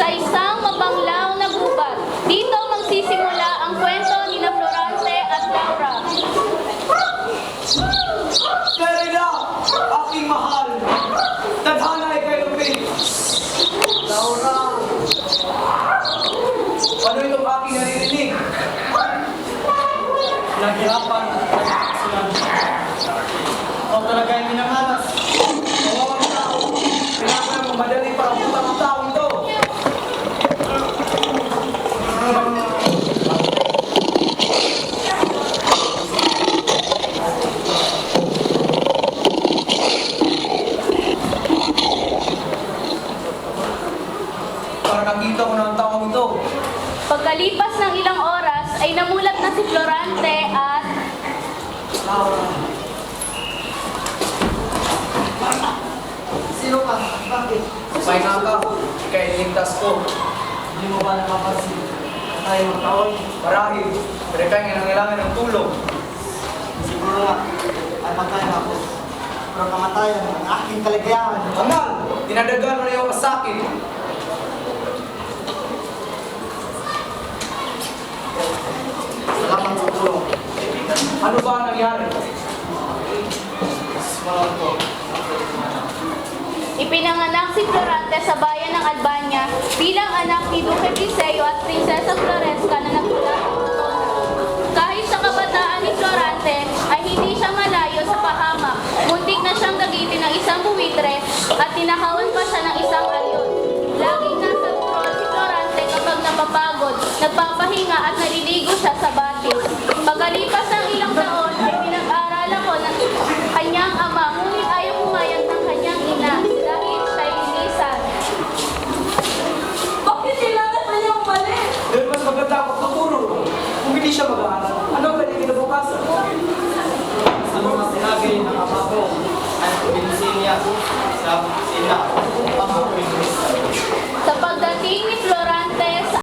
Sa isang mabanglaw na gubat, dito magsisimula ang kwento ni na Florante at Laura. Clarida, aking mahal. Tadhana ay kay Lupin. Laura. Ano itong aking naririnig? Naghirapan at nagkakasulan. Ako talaga ay Para nakita ko na ang taong ito. Pagkalipas ng ilang oras ay namulat na si Florante at Laura. Sino ka? Bakit? Pahinga ka. Kaya iligtas ko. Hindi mo ba napapansin? na Tayo ng taon. Marahil. Pero kayo nangailangan ng tulong. Siguro nga, ay patay na ako. Pero kamatayan ang aking kaligayahan. Amal! Dinadagan mo na yung masakit. Salamat Ano ba ang nangyari? Ipinanganak si Florante sa bayan ng Albania bilang anak ni Duque Piseo at Prinsesa Floresca na nagmula. Kahit sa kabataan ni Florante ay hindi siya malayo sa pahamak. Muntik na siyang gagitin ng isang buwitre at tinakawan pa siya ng isang alyon. Kung hindi siya mag-aaral, ano ang kanyang kinabukasan? Ano nga sinabi ng ama ko ay probinsya sa sila.